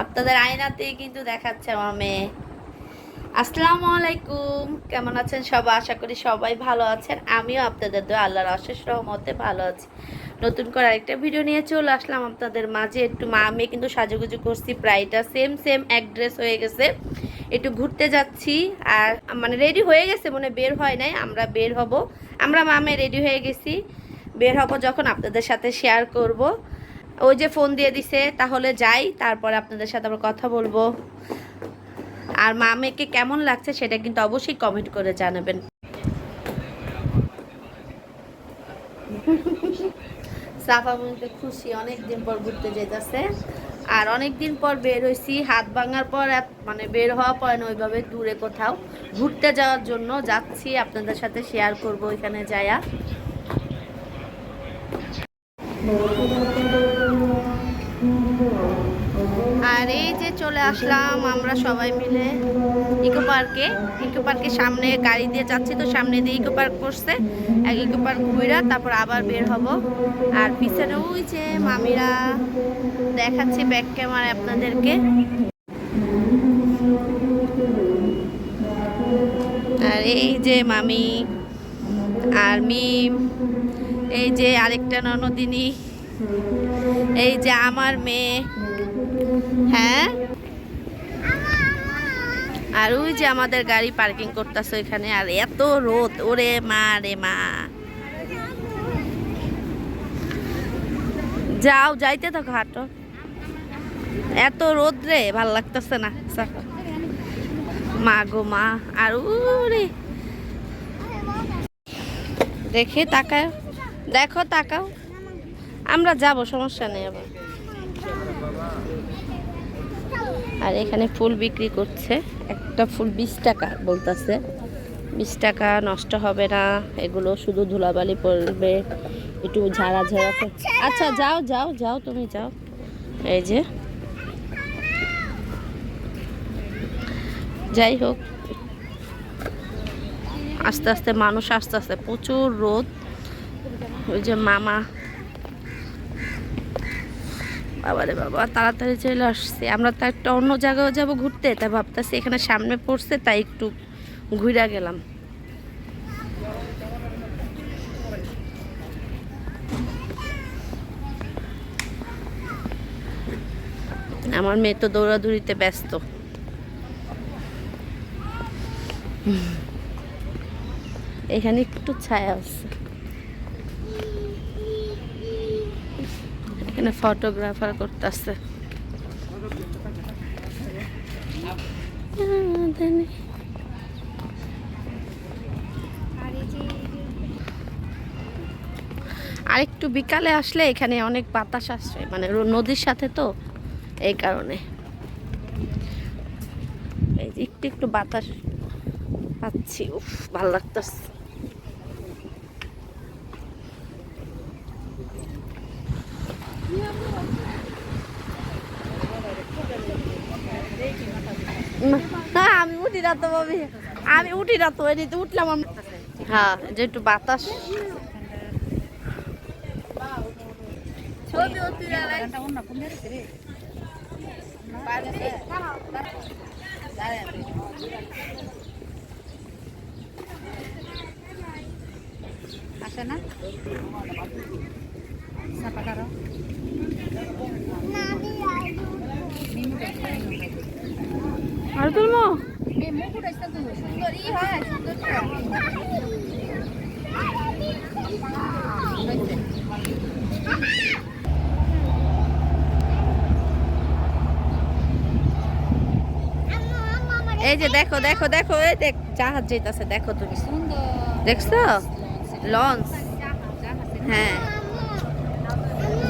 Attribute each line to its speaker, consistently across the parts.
Speaker 1: আপনাদের আয়নাতেই কিন্তু দেখাচ্ছে মেয়ে। আসসালামু আলাইকুম। কেমন আছেন সবাই? আশা করি সবাই ভালো আছেন। আমিও আপনাদের দোয়া, আল্লাহর অশেষ রহমতে ভালো আছি। নতুন করে আরেকটা ভিডিও নিয়ে চলে আসলাম আপনাদের মাঝে। একটু মা মেয়ে কিন্তু সাজুগুজু করছি, প্রায়টা সেম সেম এক ড্রেস হয়ে গেছে। একটু ঘুরতে যাচ্ছি আর মানে রেডি হয়ে গেছে, মনে বের হয় নাই, আমরা বের হব। আমরা মামে রেডি হয়ে গেছি। বের হব যখন আপনাদের সাথে শেয়ার করব। ওই যে ফোন দিয়ে দিছে, তাহলে যাই, তারপরে আপনাদের সাথে আবার কথা বলব। আর মামেকে কেমন লাগছে সেটা কিন্তু অবশ্যই কমেন্ট করে জানাবেন। সাফা বলতে খুশি অনেক দিন পর ঘুরতে যেতেছে আর অনেক দিন পর বের হয়েছি হাত ভাঙার পর মানে বের হওয়া পরে না ওইভাবে দূরে কোথাও। ঘুরতে যাওয়ার জন্য যাচ্ছি, আপনাদের সাথে শেয়ার করব ওইখানে যায়া। এই যে চলে আসলাম আমরা সবাই মিলে ইকো পার্কে। ইকো পার্কের সামনে গাড়ি দিয়ে যাচ্ছি তো সামনে দিয়ে ইকো পার্ক করছে এক ইকো পার্ক ঘুরা তারপর আবার বের হব। আর পিছনে ওই যে মামিরা দেখাচ্ছি ব্যাক ক্যামেরা আপনাদেরকে। আর এই যে মামি আর মিম, এই যে আরেকটা ননদিনী, এই যে আমার মেয়ে। হ্যাঁ? আর ওই যে আমাদের গাড়ি পার্কিং করতেছে ওইখানে, আর এত রোদ। ওরে মা, রে মা। যাও, যাইতে তো হাঁটো। এত রোদ রে, ভালো লাগতেছে না। মা গো মা, আর উরে দেখে তাকায় দেখো, তাকাও। আমরা যাব, সমস্যা নেই আবার। আর এখানে ফুল বিক্রি করছে। একটা ফুল বিশ টাকা বলতেছে। বিশ টাকা নষ্ট হবে না, এগুলো শুধু ধুলাবালি পড়বে, একটু ঝাড়া ঝাড়া কর- আচ্ছা যাও যাও যাও, তুমি যাও। এই যে। যাই হোক। আস্তে আস্তে মানুষ আস্তে আস্তে, প্রচুর রোদ। ওই যে মামা বাবারে বাবা তাড়াতাড়ি চলে আসছে। আমরা তো একটা অন্য জায়গায় যাব ঘুরতে, তাই ভাবতেছি এখানে সামনে পড়ছে, তাই একটু ঘুরা গেলাম। আমার মেয়ে তো দৌড়াদৌড়িতে ব্যস্ত। এখানে একটু ছায়া আছে। এখানে ফটোগ্রাফার করতেছে। আর একটু বিকালে আসলে এখানে অনেক বাতাস আসছে মানে নদীর সাথে তো, এই কারণে। একটু একটু বাতাস পাচ্ছি, উফ, ভালো লাগতেছে। না আমি উঠি না তো ভাবি। আমি উঠি না তো এদিকে উঠলাম আমি হ্যাঁ যে একটু বাতাস।
Speaker 2: আসে না? চাপা কারও
Speaker 1: আর এই যে দেখো দেখো দেখো, এই দেখ, জাহাজ যেতেছে, দেখো তুমি। দেখছ? লঞ্চ। হ্যাঁ।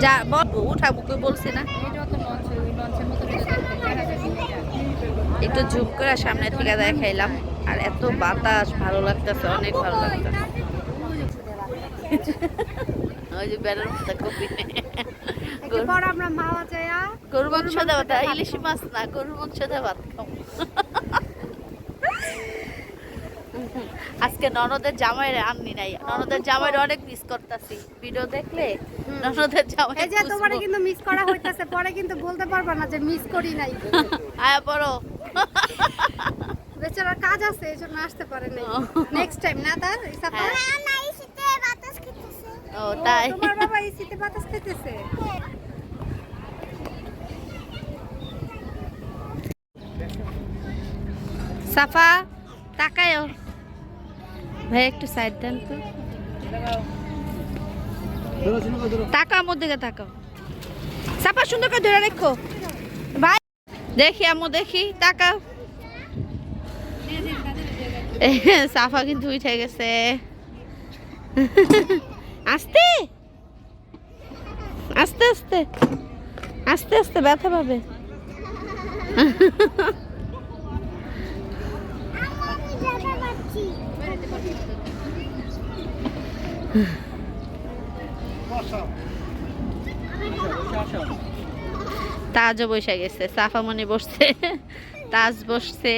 Speaker 1: যা, বল। উঠাবো বলছি না
Speaker 2: এটাও তো লঞ্চ ওই লঞ্চের মতো করে দেখতে দেখা যায়
Speaker 1: একটু ঝুম করে সামনে থেকে দেখাইলাম। আর এত বাতাস ভালো লাগতেছে অনেক ভালো লাগতেছে। ওই যে বেড়ার মতো কপি।
Speaker 2: আমরা মাওয়া যায়া
Speaker 1: গরু মাংস দেওয়া তা ইলিশ মাছ না গরু মাংস দেওয়া আজকে ননদের জামাইরে আননি নাই। ননদের জামাইরে অনেক মিস করতেছি। ভিডিও দেখলে ননদের জামাই
Speaker 3: এই যে তোমার কিন্তু মিস করা হইতাছে পরে কিন্তু বলতে পারবা না যে মিস করি নাই।
Speaker 1: আয়া পড়ো।
Speaker 3: বেচারার কাজ আছে এই জন্য আসতে পারে নাই। নেক্সট টাইম না তার ইসাফা
Speaker 1: হ্যাঁ।
Speaker 3: না ইসিতে বাতাস খেতেছে।
Speaker 1: ও তাই।
Speaker 3: তোমার বাবা ইসিতে বাতাস খেতেছে?
Speaker 1: সাফা তাকায়ও। ভাই একটু সাইড দেন তো। তাকাও আমার দিকে তাকাও। সাফা সুন্দর করে ধরে রেখো। দেখি আমু দেখি তাকাও। সাফা কিন্তু উঠে গেছে। আস্তে। আস্তে আস্তে। আস্তে আস্তে ব্যথা পাবে। তাজও বসে গেছে সাফামণি বসছে তাজ বসছে।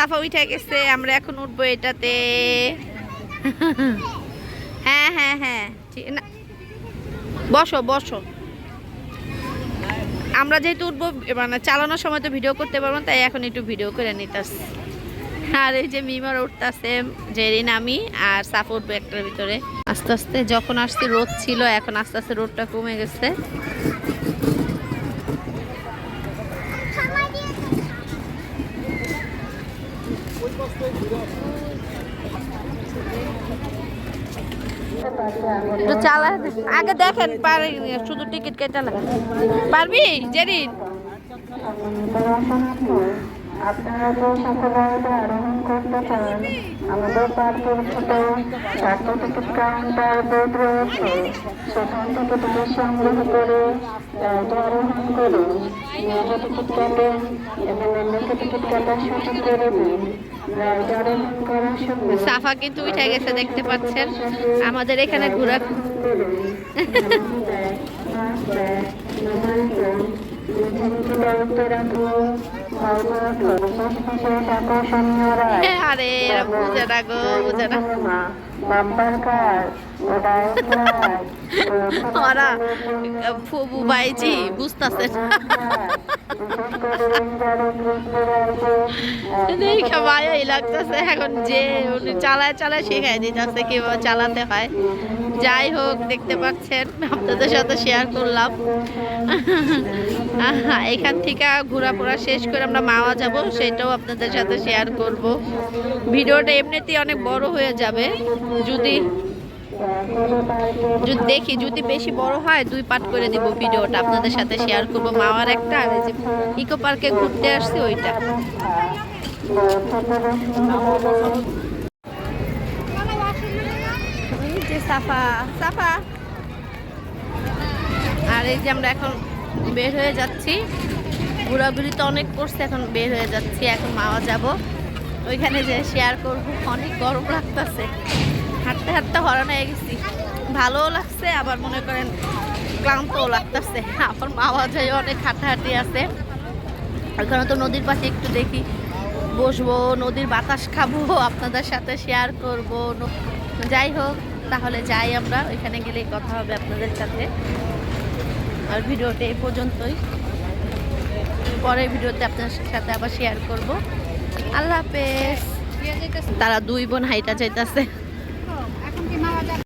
Speaker 1: সাফা উঠে গেছে, আমরা এখন উঠবো এটাতে। হ্যাঁ হ্যাঁ হ্যাঁ ঠিক, না। বসো বসো। আমরা যেহেতু উঠবো মানে চালানোর সময় তো ভিডিও করতে পারব তাই এখন একটু ভিডিও করে নিতাস। আর এই যে মিমার উঠতেছে জেরিন আমি আর সাফা উঠবো একটার ভিতরে। আস্তে আস্তে যখন আসছি, রোদ ছিল, এখন আস্তে আস্তে রোদটা কমে গেছে। একটু চালা। আগে দেখেন, পারে শুধু টিকিট কেটে লাগা পারবি, জেরিন?
Speaker 4: আপনারা যে সফলতা আরোহণ করতে চান আমাদের ছোট চারটে টিকিট কাউন্টার বোর্ড রয়েছে সেখান থেকে টিকিট সংগ্রহ করে রাইডে আরোহণ করুন নিজে টিকিট কাটেন এবং অন্যকে টিকিট কাটার সুযোগ করে
Speaker 1: সাফা কিন্তু উঠে গেছে দেখতে পাচ্ছেন। আমাদের এখানে ঘোরা আরে বুঝে না গো বুঝে না।
Speaker 4: কার
Speaker 1: ওরা ফুবু বাইজি বুঝতেছে দেখে ভালোই লাগতেছে, এখন যে উনি চালায় চালায় শেখাই দিতেছে কীভাবে চালাতে হয়। যাই হোক, দেখতে পাচ্ছেন, আপনাদের সাথে শেয়ার করলাম। এখান থেকে ঘোরাফোরা শেষ করে আমরা মাওয়া যাব, সেটাও আপনাদের সাথে শেয়ার করব। ভিডিওটা এমনিতেই অনেক বড় হয়ে যাবে, যদি যদি দেখি যদি বেশি বড় হয়, দুই পার্ট করে দিব ভিডিওটা। আপনাদের সাথে শেয়ার করব। মাওয়ার একটা আর যে ইকো পার্কে ঘুরতে আসছি, ওইটা। সাফা সাফা। আর এই যে আমরা এখন বের হয়ে যাচ্ছি। ঘোরাঘুরি তো অনেক করছে, এখন বের হয়ে যাচ্ছি, এখন মাওয়া যাব। ওইখানে যে শেয়ার করব, অনেক গরম লাগতেছে। হাঁটতে হাঁটতে হরান হয়ে গেছি। ভালোও লাগছে, আবার মনে করেন ক্লান্তও লাগতেছে। আমার মাওয়া যায় অনেক হাঁটাহাঁটি আছে। ওখানে তো নদীর পাশে একটু দেখি। বসবো, নদীর বাতাস খাব, আপনাদের সাথে শেয়ার করব। যাই হোক, তাহলে যাই আমরা। ওইখানে গেলে কথা হবে আপনাদের সাথে। আর ভিডিওটা এই পর্যন্তই। পরের ভিডিওতে আপনাদের সাথে আবার শেয়ার করব। আল্লাহ হাফেজ। তারা দুই বোন হাইটা চাইতেছে